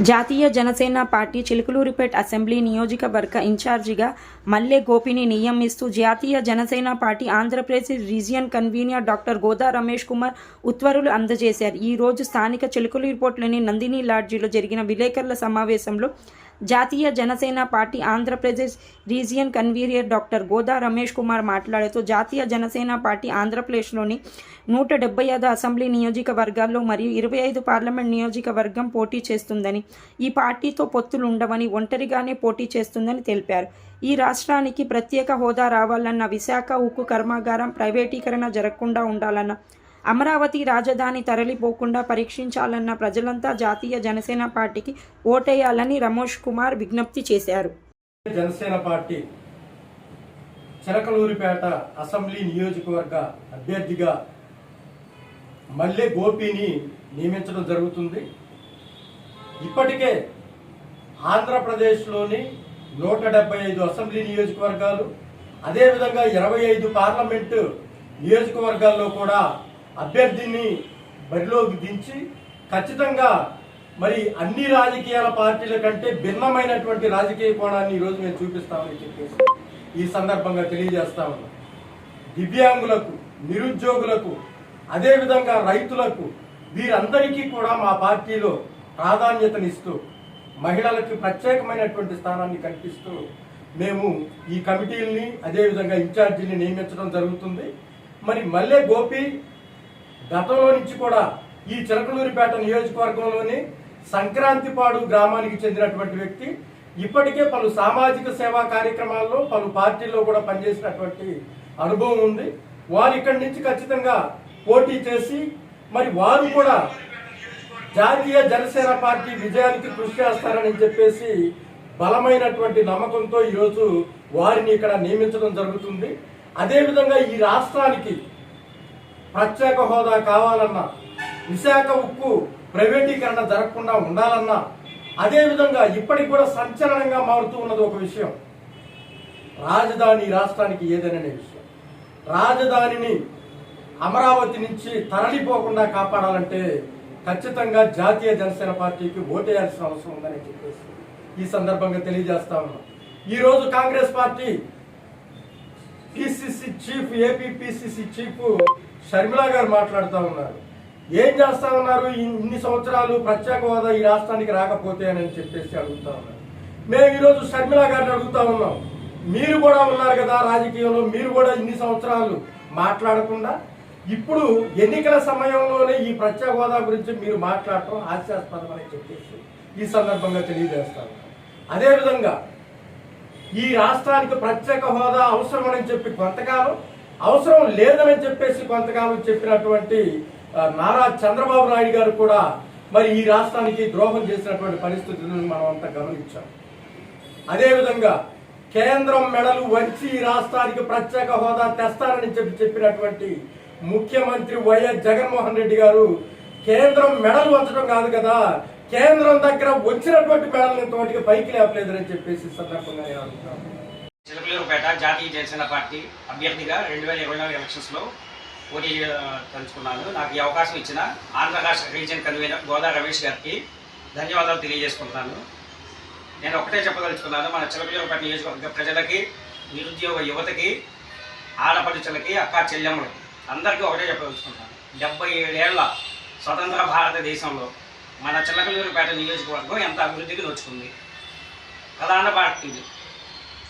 జాతీయ Janasena party Chilakaluripet assembly నియోజకవర్గ ఇన్ఛార్జిగా మల్లె గోపిని నియమిస్తూ జాతీయ Janasena party Andhra Pradesh region convener doctor Goda Ramesh Kumar ఉత్తర్వులు అందజేశారు. ఈ రోజు స్థానిక చిలుకలూరిపోట్లోని నందిని లాడ్జిలో జరిగిన విలేకరుల సమావేశంలో జాతీయ Janasena party Andhra Pradesh region convener doctor Goda Ramesh Kumar మాట్లాడుతూ జాతీయ జనసేన పార్టీ ఆంధ్రప్రదేశ్లోని నూట డెబ్బై ఐదు అసెంబ్లీ నియోజకవర్గాల్లో మరియు ఇరవై ఐదు పార్లమెంట్ నియోజకవర్గం పోటీ చేస్తుందని ఈ పార్టీతో పొత్తులు ఉండవని ఒంటరిగానే పోటీ చేస్తుందని తెలిపారు. ఈ రాష్ట్రానికి ప్రత్యేక హోదా రావాలన్న విశాఖ ఉక్కు కర్మాగారం ప్రైవేటీకరణ జరగకుండా ఉండాలన్న అమరావతి రాజధాని తరలిపోకుండా పరీక్షించాలన్న ప్రజలంతా జాతీయ జనసేన పార్టీకి ఓటేయాలని రమేష్ కుమార్ విజ్ఞప్తి చేశారు. జనసేన పార్టీ చిరకలూరిపేట అసెంబ్లీ నియోజకవర్గ అభ్యర్థిగా మల్లె గోపిని నియమించడం జరుగుతుంది. ఇప్పటికే ఆంధ్రప్రదేశ్లోని నూట డెబ్బై ఐదు అసెంబ్లీ నియోజకవర్గాలు అదేవిధంగా ఇరవై ఐదు పార్లమెంటు నియోజకవర్గాల్లో కూడా అభ్యర్థిని బరిలోకి దించి ఖచ్చితంగా మరి అన్ని రాజకీయాల పార్టీల కంటే భిన్నమైనటువంటి రాజకీయ కోణాన్ని ఈరోజు మేము చూపిస్తామని చెప్పేసి ఈ సందర్భంగా తెలియజేస్తా ఉన్నాం. దివ్యాంగులకు నిరుద్యోగులకు అదేవిధంగా రైతులకు వీరందరికీ కూడా మా పార్టీలో ప్రాధాన్యతనిస్తూ మహిళలకు ప్రత్యేకమైనటువంటి స్థానాన్ని కల్పిస్తూ మేము ఈ కమిటీల్ని అదేవిధంగా ఇన్ఛార్జీని నియమించడం జరుగుతుంది. మరి మల్లె గోపి గతంలో నుంచి కూడా ఈ చిలకలూరిపేట నియోజకవర్గంలోని సంక్రాంతిపాడు గ్రామానికి చెందినటువంటి వ్యక్తి ఇప్పటికే పలు సామాజిక సేవా కార్యక్రమాల్లో పలు పార్టీల్లో కూడా పనిచేసినటువంటి అనుభవం ఉంది. వారు ఇక్కడి నుంచి ఖచ్చితంగా పోటీ చేసి మరి వారు కూడా జాతీయ జనసేన పార్టీ విజయానికి కృషి చేస్తారని చెప్పేసి బలమైనటువంటి నమ్మకంతో ఈరోజు వారిని ఇక్కడ నియమించడం జరుగుతుంది. అదేవిధంగా ఈ రాష్ట్రానికి ప్రత్యేక హోదా కావాలన్నా విశాఖ ఉక్కు ప్రైవేటీకరణ జరగకుండా ఉండాలన్నా అదేవిధంగా ఇప్పటికి కూడా సంచలనంగా మారుతూ ఉన్నది ఒక విషయం. రాజధాని రాష్ట్రానికి ఏదైనా విషయం. రాజధానిని అమరావతి నుంచి తరలిపోకుండా కాపాడాలంటే ఖచ్చితంగా జాతీయ జనసేన పార్టీకి ఓటేయాల్సిన అవసరం ఉందని చెప్పేసి ఈ సందర్భంగా తెలియజేస్తా ఉన్నాం. ఈరోజు Congress party PCC chief AP PCC chief Sharmila garu మాట్లాడుతూ ఉన్నారు. ఏం చేస్తా ఉన్నారు? ఇన్ని సంవత్సరాలు ప్రత్యేక హోదా ఈ రాష్ట్రానికి రాకపోతే అని చెప్పేసి అడుగుతా ఉన్నారు. మేము ఈరోజు షర్మిలా గారిని అడుగుతా ఉన్నాం. మీరు కూడా ఉన్నారు కదా రాజకీయంలో మీరు కూడా ఇన్ని సంవత్సరాలు మాట్లాడకుండా. ఇప్పుడు ఎన్నికల సమయంలోనే ఈ ప్రత్యేక హోదా గురించి మీరు మాట్లాడటం హాస్యాస్పదం అని చెప్పేసి ఈ సందర్భంగా తెలియజేస్తాను అదేవిధంగా ఈ రాష్ట్రానికి ప్రత్యేక హోదా అవసరమని చెప్పి కొంతకాలం అవసరం లేదని చెప్పేసి కొంతకాలం చెప్పినటువంటి నారా చంద్రబాబు నాయుడు గారు కూడా మరి ఈ రాష్ట్రానికి ద్రోహం చేసినటువంటి పరిస్థితులను మనం అంతా గమనించాం. అదేవిధంగా కేంద్రం మెడలు వంచి ఈ రాష్ట్రానికి ప్రత్యేక హోదా తెస్తారని చెప్పి చెప్పినటువంటి ముఖ్యమంత్రి వైఎస్ జగన్మోహన్ రెడ్డి గారు కేంద్రం మెడలు వంచడం కాదు కదా కేంద్రం దగ్గర వచ్చినటువంటి మెడల్ని ఇంతవరకు పైకి లేపలేదని చెప్పేసి సందర్భంగా నేను అనుకున్నాను చిలకలూరుపేట జాతీయ జనసేన పార్టీ అభ్యర్థిగా రెండు వేల ఇరవై నాలుగు ఎలక్షన్స్లో పోటీ తలుచుకున్నాను. నాకు ఈ అవకాశం ఇచ్చిన ఆంధ్ర రాష్ట్ర రీజియన్ కన్వీనర్ గోదా రమేష్ గారికి ధన్యవాదాలు తెలియజేసుకుంటున్నాను. నేను ఒకటే చెప్పదలుచుకున్నాను మన చిలకలూరుపేట నియోజకవర్గ ప్రజలకి నిరుద్యోగ యువతకి ఆడపడుచులకి అక్క చెల్లెమ్మలకి అందరికీ ఒకటే చెప్పదలుచుకుంటాను డెబ్బై ఏడేళ్ళ స్వతంత్ర భారతదేశంలో మన చిలకలూరుపేట నియోజకవర్గం ఎంత అభివృద్ధికి నోచుకుంది? ప్రధాన పార్టీలు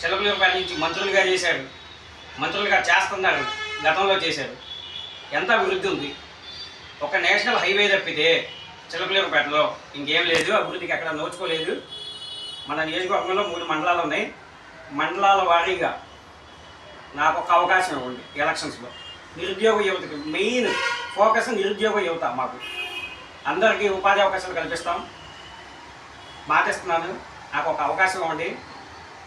చిలకలూరుపేట నుంచి మంత్రులుగా చేశారు మంత్రులుగా చేస్తున్నారు గతంలో చేశారు ఎంత అభివృద్ధి ఉంది? ఒక నేషనల్ హైవే తప్పితే చిలకలూరుపేటలో ఇంకేం లేదు. అభివృద్ధికి ఎక్కడ నోచుకోలేదు. మన నియోజకవర్గంలో మూడు మండలాలు ఉన్నాయి. మండలాల వారీగా నాకు ఒక అవకాశం ఇవ్వండి ఎలక్షన్స్లో. నిరుద్యోగ యువతకి మెయిన్ ఫోకస్ నిరుద్యోగ యువత మాకు. అందరికీ ఉపాధి అవకాశాలు కల్పిస్తాం. మాటిస్తున్నాను. నాకు ఒక అవకాశం ఇవ్వండి.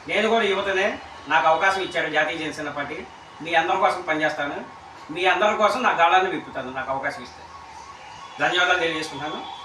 నేను కూడా యువతనే. నాకు అవకాశం ఇచ్చాడు జాతీయ జనసేన పార్టీ. మీ అందరి కోసం పనిచేస్తాను. మీ అందరి కోసం నా గాళాన్ని విప్పుతాను. నాకు అవకాశం ఇస్తే. ధన్యవాదాలు తెలియజేసుకుంటాను